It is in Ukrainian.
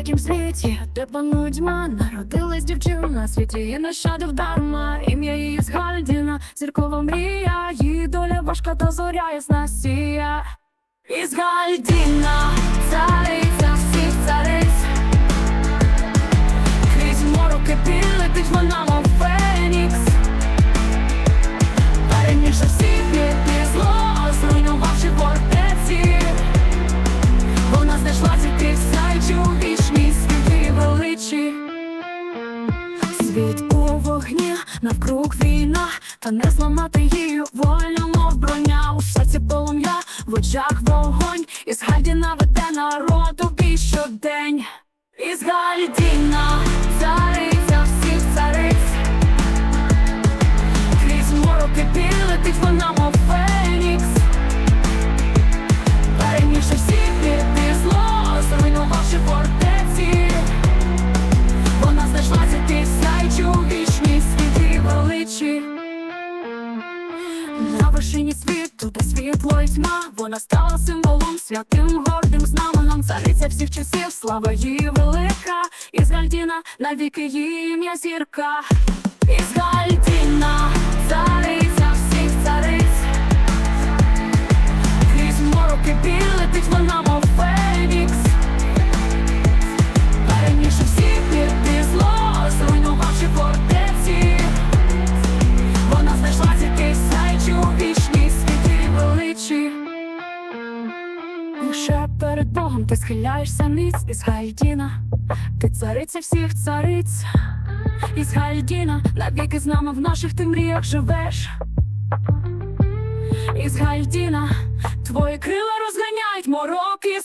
великім світі, де тьма, народилась дівчина. На світі, і нащадив дарма, ім'я її Згальдіна, зіркова мрія, її доля важка та зоря ясна сія. Ізгальдіна, цариця Світ у вогні, навкруг війна, та не зламати її волю, мов броня. У серці полум'я, в очах вогонь, і згадіна веде народу бій щодень. і згадіна цариця вершині світу, де світло і тьма, вона стала символом святим гордим знаменом. Цариця всіх часів, слава її велика. Ізгальдіна, навіки її ім'я зірка. Ізгальдіна, цариця Лише перед Богом ти схиляєшся ниць із Гальдіна. Ти цариця всіх цариць. Із Гальдіна навіки з нами в наших ти мріях живеш. Із Гальдіна твої крила розганяють морок і.